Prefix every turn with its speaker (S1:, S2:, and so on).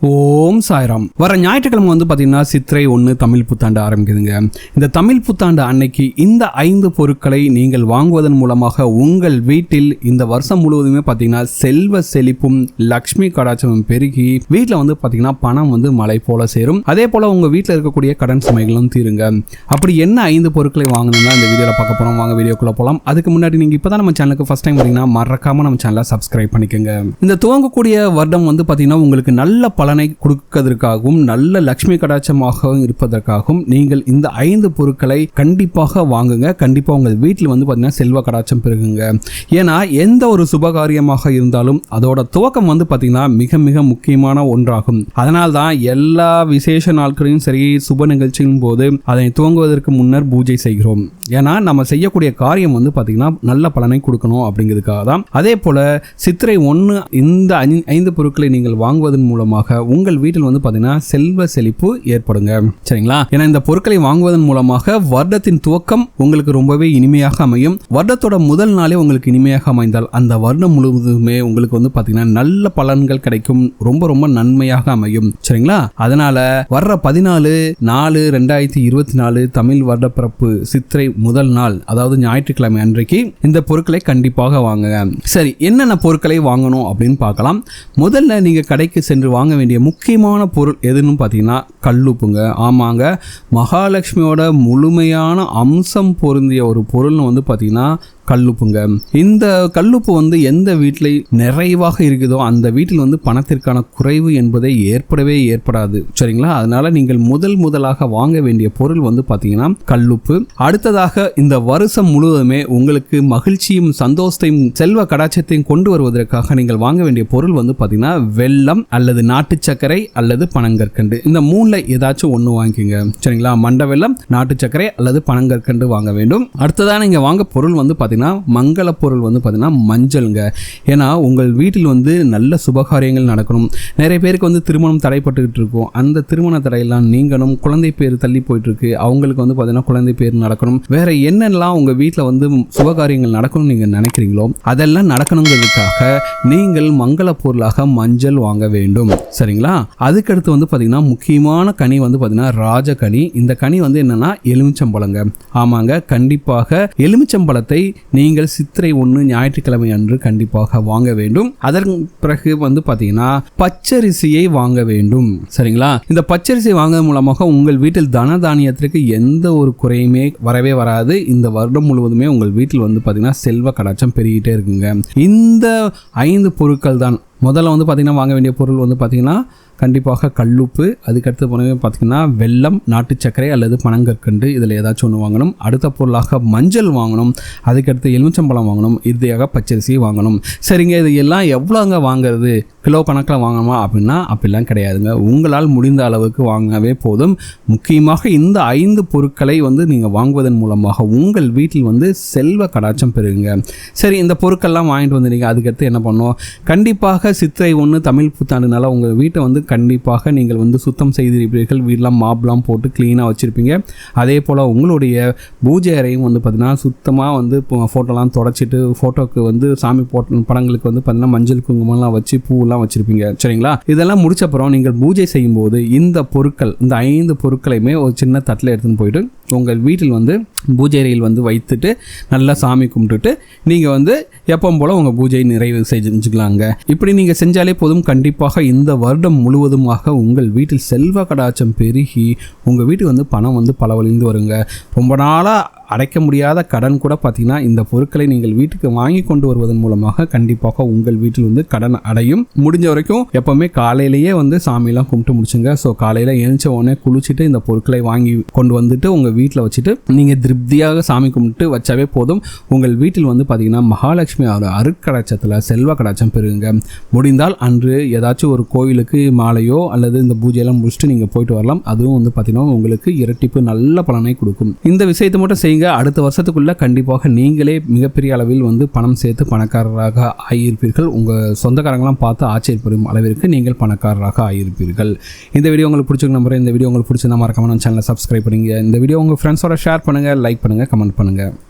S1: 五 ஓம் சாய்ராம். வர ஞாயிற்றுக்கிழமை வந்து பார்த்தீங்கன்னா சித்திரை ஒன்று தமிழ் புத்தாண்டு ஆரம்பிக்குதுங்க. இந்த தமிழ் புத்தாண்டு அன்னைக்கு இந்த ஐந்து பொருட்களை நீங்கள் வாங்குவதன் மூலமாக உங்கள் வீட்டில் இந்த வருஷம் முழுவதுமே பார்த்தீங்கன்னா செல்வ செழிப்பும் லக்ஷ்மி கடாச்சமும் பெருகி வீட்டில் வந்து பார்த்தீங்கன்னா பணம் வந்து மழை போல சேரும். அதே போல் உங்கள் வீட்டில் இருக்கக்கூடிய கடன் சுமைகளும் தீருங்க. அப்படி என்ன ஐந்து பொருட்களை வாங்கணும்னா இந்த வீடியோவில் பார்க்க போகிறோம் வாங்க வீடியோக்குள்ளே போகலாம் அதுக்கு முன்னாடி நீங்கள் இப்போ தான் நம்ம சேனலுக்கு ஃபஸ்ட் டைம் பார்த்தீங்கன்னா மறக்காமல் நம்ம சேனலை சப்ஸ்கிரைப் பண்ணிக்கோங்க. இந்த துவங்கக்கூடிய வருடம் வந்து பார்த்தீங்கன்னா உங்களுக்கு நல்ல பலனை கொடுப்பதற்காகவும் நல்ல லக்ஷ்மி கடாட்சமாகவும் இருப்பதற்காகவும் நீங்கள் இந்த ஐந்து பொருட்களை கண்டிப்பாக வாங்குங்க. கண்டிப்பாக உங்கள் வீட்டில் வந்து பார்த்தீங்கன்னா செல்வ கடாட்சம் பெருகுங்க. ஏன்னா எந்த ஒரு சுபகாரியமாக இருந்தாலும் அதோட துவக்கம் வந்து பார்த்தீங்கன்னா மிக மிக முக்கியமான ஒன்றாகும். அதனால் தான் எல்லா விசேஷ நாட்களையும் சரி சுப நிகழ்ச்சியின் போது அதனை துவங்குவதற்கு முன்னர் பூஜை செய்கிறோம். ஏன்னா நம்ம செய்யக்கூடிய காரியம் வந்து பார்த்தீங்கன்னா நல்ல பலனை கொடுக்கணும் அப்படிங்கிறதுக்காக தான். அதே போல சித்திரை ஒன்று இந்த ஐந்து பொருட்களை நீங்கள் வாங்குவதன் மூலமாக உங்கள் வீட்டில் வந்து பார்த்தீங்கன்னா செல்வ செழிப்பு ஏற்படுங்க. சரிங்களா? ஏன்னா இந்த பொருட்களை வாங்குவதன் மூலமாக வருடத்தின் துவக்கம் உங்களுக்கு ரொம்பவே இனிமையாக அமையும். வருடத்தோட முதல் நாளே உங்களுக்கு இனிமையாக அமைந்தால் அந்த வருடம் முழுவதுமே உங்களுக்கு வந்து பார்த்தீங்கன்னா நல்ல பலன்கள் கிடைக்கும். ரொம்ப ரொம்ப நன்மையாக அமையும். சரிங்களா? அதனால வர்ற பதினாலு நாலு ரெண்டாயிரத்தி இருபத்தி நாலு தமிழ் வருடப்பிறப்பு சித்திரை முதல் நாள் அதாவது ஞாயிற்றுக்கிழமை அன்றைக்கு இந்த பொருட்களை கண்டிப்பாக வாங்குங்க. சரி என்னென்ன பொருட்களை வாங்கணும் அப்படின்னு பார்க்கலாம். முதல்ல நீங்க கடைக்கு சென்று வாங்க வேண்டிய முக்கியமான பொருள் எதுன்னு பார்த்தீங்கன்னா கல்லுப்புங்க. ஆமாங்க. மகாலட்சுமியோட முழுமையான அம்சம் பொருந்திய ஒரு பொருள்னு வந்து பார்த்தீங்கன்னா கல்லுப்புங்க. இந்த கல்லுப்பு வந்து எந்த வீட்டில் நிறைவாக இருக்குதோ அந்த வீட்டில் வந்து பணத்திற்கான குறைவு என்பதை ஏற்படவே ஏற்படாது. சரிங்களா? அதனால நீங்கள் முதல் முதலாக வாங்க வேண்டிய பொருள் வந்து பார்த்தீங்கன்னா கல்லுப்பு. அடுத்ததாக இந்த வருஷம் முழுவதுமே உங்களுக்கு மகிழ்ச்சியும் சந்தோஷத்தையும் செல்வ கடாச்சத்தையும் கொண்டு வருவதற்காக நீங்கள் வாங்க வேண்டிய பொருள் வந்து பார்த்தீங்கன்னா வெள்ளம் அல்லது நாட்டு சர்க்கரை அல்லது பனங்கற்கண்டு. இந்த மூணு டவுனில் ஏதாச்சும் ஒன்று வாங்கிக்கோங்க. சரிங்களா? மண்ட நாட்டு சர்க்கரை அல்லது பனங்கற்கண்டு வாங்க வேண்டும். அடுத்ததாக நீங்கள் வாங்க பொருள் வந்து பார்த்தீங்கன்னா மங்கள பொருள் வந்து பார்த்தீங்கன்னா மஞ்சள்ங்க. ஏன்னா உங்கள் வீட்டில் வந்து நல்ல சுபகாரியங்கள் நடக்கணும். நிறைய பேருக்கு வந்து திருமணம் தடைப்பட்டுக்கிட்டு இருக்கும். அந்த திருமண தடையெல்லாம் நீங்கணும். குழந்தை பேர் தள்ளி போயிட்டுருக்கு. அவங்களுக்கு வந்து பார்த்தீங்கன்னா குழந்தை பேர் நடக்கணும். வேறு என்னெல்லாம் உங்கள் வீட்டில் வந்து சுபகாரியங்கள் நடக்கணும்னு நீங்கள் நினைக்கிறீங்களோ அதெல்லாம் நடக்கணுங்கிறதுக்காக நீங்கள் மங்கள பொருளாக மஞ்சள் வாங்க வேண்டும். சரிங்களா? அதுக்கடுத்து வந்து பார்த்தீங்கன்னா முக்கியமான கனி வந்து பார்த்தீங்கன்னா ராஜகனி. இந்த கனி வந்து என்னன்னா எலுமிச்சம்பழங்க. ஆமாங்க கண்டிப்பாக எலுமிச்சம்பழத்தை நீங்கள் சித்திரை ஒன்று ஞாயிற்றுக்கிழமை அன்று கண்டிப்பாக வாங்க வேண்டும். அதற்கு பிறகு வந்து பார்த்தீங்கன்னா பச்சரிசியை வாங்க வேண்டும். சரிங்களா? இந்த பச்சரிசி வாங்குவதன் மூலமாக உங்கள் வீட்டில் தன தானியத்திற்கு எந்த ஒரு குறையுமே வரவே வராது. இந்த வருடம் முழுவதுமே உங்கள் வீட்டில் வந்து பார்த்தீங்கன்னா செல்வ கடாச்சம் பெருகிட்டே இருக்குங்க. இந்த ஐந்து பொருட்கள் தான். முதல்ல வந்து பார்த்தீங்கன்னா வாங்க வேண்டிய பொருள் வந்து பார்த்தீங்கன்னா கண்டிப்பாக கல்லுப்பு. அதுக்கடுத்து போனவே பார்த்தீங்கன்னா வெல்லம் நாட்டு சர்க்கரை அல்லது பனங்கற்கண்டு இதில் ஏதாச்சும் ஒன்று வாங்கணும். அடுத்த பொருளாக மஞ்சள் வாங்கணும். அதுக்கடுத்து எலுமிச்சம்பழம் வாங்கணும். இறுதியாக பச்சரிசி வாங்கணும். சரிங்க இது எல்லாம் எவ்வளோங்க வாங்குறது? கிலோ கணக்கில் வாங்கணுமா அப்படின்னா அப்படிலாம் கிடையாதுங்க. உங்களால் முடிந்த அளவுக்கு வாங்கவே போதும். முக்கியமாக இந்த ஐந்து பொருட்களை வந்து நீங்கள் வாங்குவதன் மூலமாக உங்கள் வீட்டில் வந்து செல்வ கடாச்சம் பெறுங்க சரி இந்த பொருட்கள்லாம் வாங்கிட்டு வந்துடுங்க அதுக்கடுத்து என்ன பண்ணோம் கண்டிப்பாக சித்திரை ஒன்று தமிழ் புத்தாண்டுனால உங்கள் வீட்டை வந்து கண்டிப்பாக நீங்கள் வந்து சுத்தம் செய்திருப்பீர்கள். வீடெலாம் மாப்லாம் போட்டு க்ளீனாக வச்சுருப்பீங்க. அதே போல் உங்களுடைய பூஜை அறையும் வந்து பார்த்திங்கன்னா சுத்தமாக வந்து ஃபோட்டோலாம் தொடச்சிட்டு ஃபோட்டோக்கு வந்து சாமி போட்ட படங்களுக்கு வந்து பார்த்திங்கன்னா மஞ்சள் குங்குமம்லாம் வச்சு பூவெல்லாம் வச்சுருப்பீங்க. சரிங்களா? இதெல்லாம் முடிச்ச அப்புறம் நீங்கள் பூஜை செய்யும்போது இந்த பொருட்கள் இந்த ஐந்து பொருட்களையுமே ஒரு சின்ன தட்டில் எடுத்துன்னு போயிட்டு உங்கள் வீட்டில் வந்து பூஜை அறையில் வந்து வைத்துட்டு நல்லா சாமி கும்பிட்டுட்டு நீங்கள் வந்து எப்பவும் போல் உங்கள் பூஜையை நிறைவு செஞ்சுக்கலாங்க. இப்படி நீங்கள் செஞ்சாலே போதும். கண்டிப்பாக இந்த வருடம் முழுவதுமாக உங்கள் வீட்டில் செல்வ கடாச்சம் பெருகி உங்கள் வீட்டுக்கு வந்து பணம் வந்து பலவழிந்து வருங்க. ரொம்ப நாளாக அடைக்க முடியாத கடன் கூட பார்த்தீங்கன்னா இந்த பொருட்களை நீங்கள் வீட்டுக்கு வாங்கி கொண்டு வருவதன் மூலமாக கண்டிப்பாக உங்கள் வீட்டில் வந்து கடன் அடையும். முடிஞ்ச வரைக்கும் எப்பவுமே காலையிலேயே வந்து சாமியெல்லாம் கும்பிட்டு முடிச்சுங்க. ஸோ காலையில் எழுந்த உடனே குளிச்சுட்டு இந்த பொருட்களை வாங்கி கொண்டு வந்துட்டு உங்கள் வீட்டில் வச்சுட்டு நீங்கள் திருப்தியாக சாமி கும்பிட்டு வச்சாவே போதும். உங்கள் வீட்டில் வந்து பார்த்தீங்கன்னா மகாலட்சுமி அவர் அருட்கடாச்சத்தில் செல்வ கடாச்சம் பெறுங்க. முடிந்தால் அன்று ஏதாச்சும் ஒரு கோவிலுக்கு மாலையோ அல்லது இந்த பூஜையெல்லாம் முடிச்சுட்டு நீங்கள் போயிட்டு வரலாம். அதுவும் வந்து பார்த்தீங்கன்னா உங்களுக்கு இரட்டிப்பு நல்ல பலனை கொடுக்கும். இந்த விஷயத்தை மட்டும் செய்யுங்க. நீங்கள் அடுத்த வருஷத்துக்குள்ளே கண்டிப்பாக நீங்களே மிகப்பெரிய அளவில் வந்து பணம் சேர்த்து பணக்காரராக ஆகியிருப்பீர்கள் உங்கள் சொந்தக்காரங்களாம் பார்த்து ஆச்சரியப்படும் அளவிற்கு நீங்கள் பணக்காரராக ஆகியிருப்பீர்கள் இந்த வீடியோ உங்களுக்கு பிடிச்சிருக்க நம்புறேன். இந்த வீடியோ உங்களுக்கு பிடிச்சிருந்தா மறக்காம நம்ம சேனலை சப்ஸ்கிரைப் பண்ணுங்கள் இந்த வீடியோ உங்கள் ஃப்ரெண்ட்ஸோட ஷேர் பண்ணுங்கள் லைக் பண்ணுங்கள் கமெண்ட் பண்ணுங்கள்